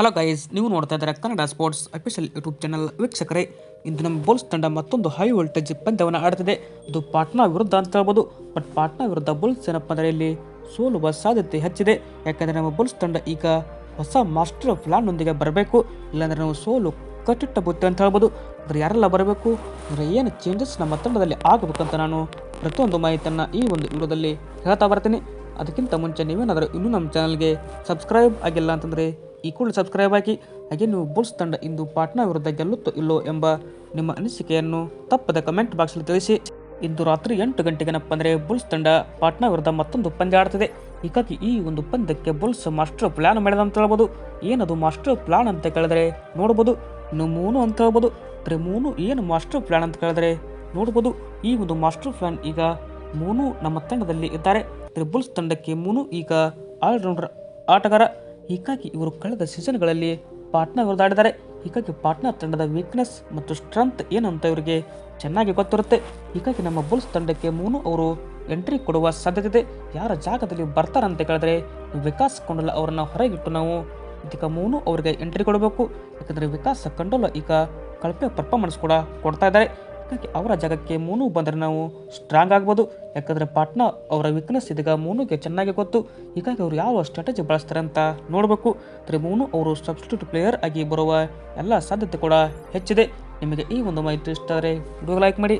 Hello guys ನೀವು ನೋಡ್ತಾ ಇದ್ದಾರೆ Kannada sports official YouTube channel ವೀಕ್ಷಕರೇ. ಇಂದು ನಮ್ಮ ಬುಲ್ಸ್ ತಂಡ ಮತ್ತೊಂದು ಹೈ ವೋಲ್ಟೇಜ್ ಪಂದ್ಯವನ್ನು ಆಡ್ತಿದೆ ಅದು ಪಾಟ್ನಾ ವಿರುದ್ಧ ಅಂತ ಹೇಳ್ಬೋದು. ಬಟ್ ಪಾಟ್ನಾ ವಿರುದ್ಧ ಬುಲ್ಸ್ ಏನಪ್ಪ ಅಂದರೆ ಇಲ್ಲಿ ಸೋಲುವ ಸಾಧ್ಯತೆ ಹೆಚ್ಚಿದೆ. ಯಾಕಂದರೆ ನಮ್ಮ ಬುಲ್ಸ್ ತಂಡ ಈಗ ಹೊಸ ಮಾಸ್ಟರ್ ಪ್ಲಾನ್ನೊಂದಿಗೆ ಬರಬೇಕು. ಇಲ್ಲಾಂದರೆ ನಾವು ಸೋಲು ಕಟ್ಟಿಟ್ಟ ಬುತ್ತಿ ಅಂತ ಹೇಳ್ಬೋದು. ಅಂದರೆ ಯಾರೆಲ್ಲ ಬರಬೇಕು? ಅಂದರೆ ಏನು ಚೇಂಜಸ್ ನಮ್ಮ ತಂಡದಲ್ಲಿ ಆಗಬೇಕಂತ ನಾನು ಪ್ರತಿಯೊಂದು ಮಾಹಿತಿಯನ್ನು ಈ ಒಂದು ವಿಡಿಯೋದಲ್ಲಿ ಹೇಳ್ತಾ ಬರ್ತೀನಿ. ಅದಕ್ಕಿಂತ ಮುಂಚೆ ನೀವೇನಾದರೂ ಇನ್ನೂ ನಮ್ಮ ಚಾನಲ್ಗೆ ಸಬ್ಸ್ಕ್ರೈಬ್ ಆಗಿಲ್ಲ ಅಂತಂದರೆ ಈ ಕೂಡಲೇ ಸಬ್ಸ್ಕ್ರೈಬ್ ಆಗಿ ಹಾಗೆ ನೀವು ಬುಲ್ಸ್ ತಂಡ ಇಂದು ಪಾಟ್ನಾ ವಿರುದ್ಧ ಗೆಲ್ಲುತ್ತೋ ಇಲ್ಲೋ ಎಂಬ ನಿಮ್ಮ ಅನಿಸಿಕೆಯನ್ನು ತಪ್ಪದ ಕಮೆಂಟ್ ಬಾಕ್ಸ್ನಲ್ಲಿ ತಿಳಿಸಿ. ಇಂದು ರಾತ್ರಿ ಎಂಟು ಗಂಟೆಗೇನಪ್ಪ ಅಂದರೆ ಬುಲ್ಸ್ ತಂಡ ಪಾಟ್ನಾ ವಿರುದ್ಧ ಮತ್ತೊಂದು ಪಂದ್ಯ ಆಡ್ತಿದೆ. ಹೀಗಾಗಿ ಈ ಒಂದು ಪಂದ್ಯಕ್ಕೆ ಬುಲ್ಸ್ ಮಾಸ್ಟರ್ ಪ್ಲಾನ್ ಮಾಡಿದ ಅಂತ ಹೇಳ್ಬೋದು. ಏನದು ಮಾಸ್ಟರ್ ಪ್ಲಾನ್ ಅಂತ ಕೇಳಿದ್ರೆ ನೋಡ್ಬೋದು. ನಮೂನು ಮೂನು ಅಂತ ಹೇಳ್ಬೋದು. ಅಂದರೆ ಮೂನು ಏನು ಮಾಸ್ಟರ್ ಪ್ಲಾನ್ ಅಂತ ಕೇಳಿದ್ರೆ ನೋಡ್ಬೋದು. ಈ ಒಂದು ಮಾಸ್ಟರ್ ಪ್ಲಾನ್ ಈಗ ಮೂನು ನಮ್ಮ ತಂಡದಲ್ಲಿ ಇದ್ದಾರೆ. ತ್ರಿಬುಲ್ಸ್ ಬುಲ್ಸ್ ತಂಡಕ್ಕೆ ಮೂನು ಈಗ ಆಲ್ರೌಂಡರ್ ಆಟಗಾರ. ಹೀಗಾಗಿ ಇವರು ಕಳೆದ ಸೀಸನ್ಗಳಲ್ಲಿ ಪಾಟ್ನಾ ಹೊರದಾಡಿದ್ದಾರೆ. ಹೀಗಾಗಿ ಪಾಟ್ನಾ ತಂಡದ ವೀಕ್ನೆಸ್ ಮತ್ತು ಸ್ಟ್ರೆಂತ್ ಏನಂತ ಇವರಿಗೆ ಚೆನ್ನಾಗಿ ಗೊತ್ತಿರುತ್ತೆ. ಹೀಗಾಗಿ ನಮ್ಮ ಬುಲ್ಸ್ ತಂಡಕ್ಕೆ ಮೂನು ಅವರು ಎಂಟ್ರಿ ಕೊಡುವ ಸಾಧ್ಯತೆ ಇದೆ ಯಾರ ಜಾಗದಲ್ಲಿ ಬರ್ತಾರಂತ ಕೇಳಿದ್ರೆ ವಿಕಾಸ್ ಕೊಂಡಲ ಅವರನ್ನು ಹೊರಗಿಟ್ಟು ನಾವು ಇದೀಗ ಮೂನು ಅವರಿಗೆ ಎಂಟ್ರಿ ಕೊಡಬೇಕು. ಯಾಕಂದರೆ ವಿಕಾಸ್ ಕಂಡೋಲ ಈಗ ಕಳಪೆ ಪರ್ಫಾರ್ಮೆನ್ಸ್ ಕೂಡ ಕೊಡ್ತಾ ಇದ್ದಾರೆ. ಹೀಗಾಗಿ ಅವರ ಜಾಗಕ್ಕೆ ಮೂನು ಬಂದರೆ ನಾವು ಸ್ಟ್ರಾಂಗ್ ಆಗ್ಬೋದು. ಯಾಕಂದರೆ ಪಾಟ್ನಾ ಅವರ ವೀಕ್ನೆಸ್ ಇದೀಗ ಮೂನುಗೆ ಚೆನ್ನಾಗಿ ಗೊತ್ತು. ಹೀಗಾಗಿ ಅವರು ಯಾವ ಸ್ಟ್ರಾಟಜಿ ಬಳಸ್ತಾರೆ ಅಂತ ನೋಡಬೇಕು. ಅಂದರೆ ಮೂನು ಅವರು ಸಬ್ಸ್ಟಿಟ್ಯೂಟ್ ಪ್ಲೇಯರ್ ಆಗಿ ಬರುವ ಎಲ್ಲ ಸಾಧ್ಯತೆ ಕೂಡ ಹೆಚ್ಚಿದೆ. ನಿಮಗೆ ಈ ಒಂದು ಮಾಹಿತಿ ಇಷ್ಟ ಆದರೆ ವಿಡಿಯೋ ಲೈಕ್ ಮಾಡಿ.